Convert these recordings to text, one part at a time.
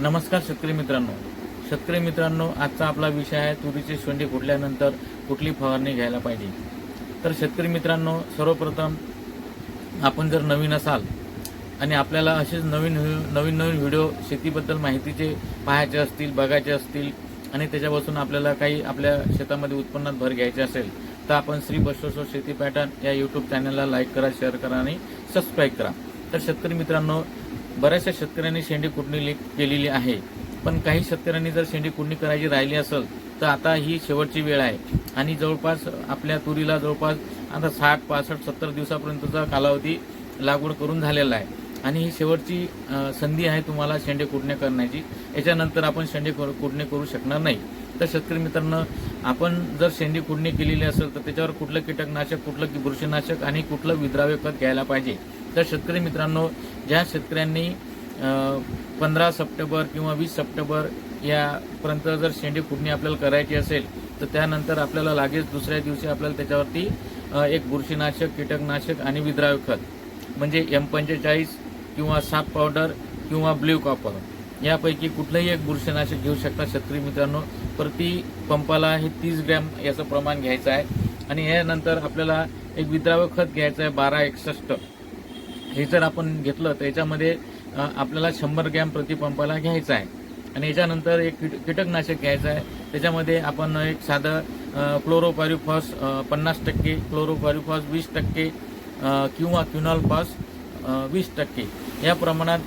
नमस्कार शेतकरी मित्रांनो. शेतकरी मित्रांनो आजचा आपला विषय आहे तुरीचे शेंडे फुटल्यानंतर कुठली फवारणी घ्यायला पाहिजे? तर शेतकरी मित्रांनो सर्वप्रथम आपण जर नवीन असाल आणि आपल्याला असेच नवीन नवीन नवीन व्हिडिओ शेतीबद्दल माहितीचे पाहायचे असतील बघायचे असतील आणि त्याच्यापासून आपल्याला काही आपल्या शेतामध्ये उत्पन्नात भर घ्यायचे असेल तर आपण श्री बसवेश्वर शेती पॅटर्न या यूट्यूब चॅनलला लाईक करा शेअर करा आणि सबस्क्राईब करा. तर शेतकरी मित्रांनो बऱ्याचशा शेतकऱ्यांनी शेंडी कुटणी केलेली आहे. पण काही शेतकऱ्यांनी जर शेंडी कुटणी करायची राहिली असेल तर आता ही शेवटची वेळ आहे. आणि जवळपास आपल्या तुरीला जवळपास आता साठ पासष्ट सत्तर दिवसापर्यंतचा कालावधी लागवड करून झालेला आहे. आणि ही शेवटची संधी आहे तुम्हाला शेंडे कुटणे करण्याची. याच्यानंतर आपण शेंडे कर- करू शकणार नाही. तर शेतकरी मित्रांनो आपण जर शेंडी कुडणी केलेली असेल तर त्याच्यावर कुठलं कीटकनाशक कुठलं की बुरशीनाशक आणि कुठलं विद्राव्य खत घ्यायला पाहिजे. तर शेतकरी मित्रांनो ज्या शेतकऱ्यांनी पंधरा सप्टेंबर किंवा वीस सप्टेंबर यापर्यंत जर शेंडी कुडणी आपल्याला करायची असेल तर त्यानंतर आपल्याला लागेच दुसऱ्या दिवशी आपल्याला त्याच्यावरती एक बुरशीनाशक कीटकनाशक आणि विद्राव्य खत. म्हणजे एम पंचेचाळीस किंवा साप पावडर किंवा ब्ल्यू कॉपर यापैकी कुठलंही एक बुरशीनाशक घेऊ शकता शेतकरी मित्रांनो. प्रति पंपाला हे तीस ग्रॅम याचं प्रमाण घ्यायचं आहे. आणि यानंतर आपल्याला एक विद्राव्य खत घ्यायचं आहे बारा एकसष्ट. हे जर आपण घेतलं तर याच्यामध्ये आपल्याला शंभर ग्रॅम प्रति पंपाला घ्यायचं आहे. आणि याच्यानंतर एक कीट कीटकनाशक घ्यायचं आहे. त्याच्यामध्ये आपण एक साधं क्लोरोपॅरिफॉस पन्नास टक्के क्लोरोपॅरिफॉस वीस टक्के किंवा क्युनॉलफॉस वीस टक्के. या प्रमाणात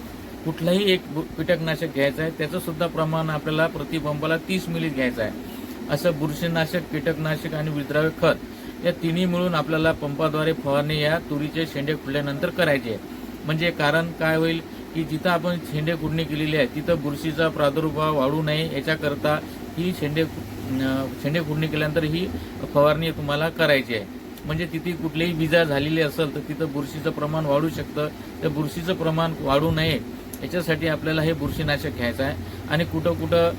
कुठलंही एक कीटकनाशक घ्यायचं आहे त्याचं सुद्धा प्रमाण आपल्याला प्रति पंपाला तीस मिली घ्यायचं आहे. असं बुरशीनाशक कीटकनाशक आणि विद्राव्य खत या तिन्ही मिळून आपल्याला पंपाद्वारे फवारणी या तुरीचे शेंडे फुटल्यानंतर करायचे आहे. म्हणजे कारण काय होईल की जिथं आपण शेंडे कुडणी केलेली आहे तिथं बुरशीचा प्रादुर्भाव वाढू नये याच्याकरता ही शेंडे शेंडे कुडणी केल्यानंतर ही फवारणी तुम्हाला करायची आहे. म्हणजे तिथे कुठलीही विजा झालेली असेल तर तिथं बुरशीचं प्रमाण वाढू शकतं. तर बुरशीचं प्रमाण वाढू नये याच्यासाठी आपल्याला हे बुरशीनाशक घ्यायचं आहे. आणि कुठं कुठं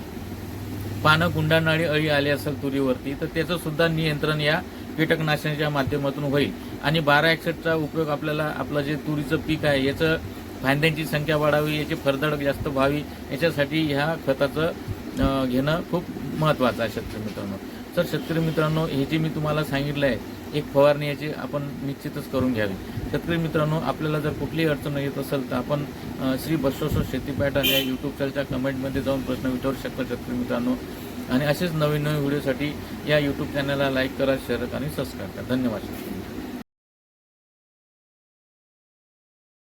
पानं गुंडानाळी अळी आली असेल तुरीवरती तर त्याचं सुद्धा नियंत्रण या कीटकनाशकाच्या माध्यमातून होईल. आणि बारा एकसष्टचा उपयोग आपल्याला आपलं जे तुरीचं पीक आहे याचं फांद्यांची संख्या वाढावी याची फरदड जास्त व्हावी याच्यासाठी ह्या खताचं घेणं खूप महत्त्वाचं आहे शेतकरी मित्रांनो. तर शेतकरी मित्रांनो हे जे मी तुम्हाला सांगितलं आहे एक फवारणी याची आपण निश्चितच करून घ्यावी. शेतकरी मित्रांनो आपल्याला जर कुठलीही अडचण येत असेल तर आपण श्री बसवेश्वर शेती पॅटर्न या यूट्यूब चॅनलच्या कमेंटमध्ये जाऊन प्रश्न विचारू शकता शेतकरी मित्रांनो. आणि असेच नवीन नवीन व्हिडिओसाठी या यूट्यूब चॅनलला लाईक करा शेअर करा आणि सबस्क्राईब करा. धन्यवाद. शेतकरी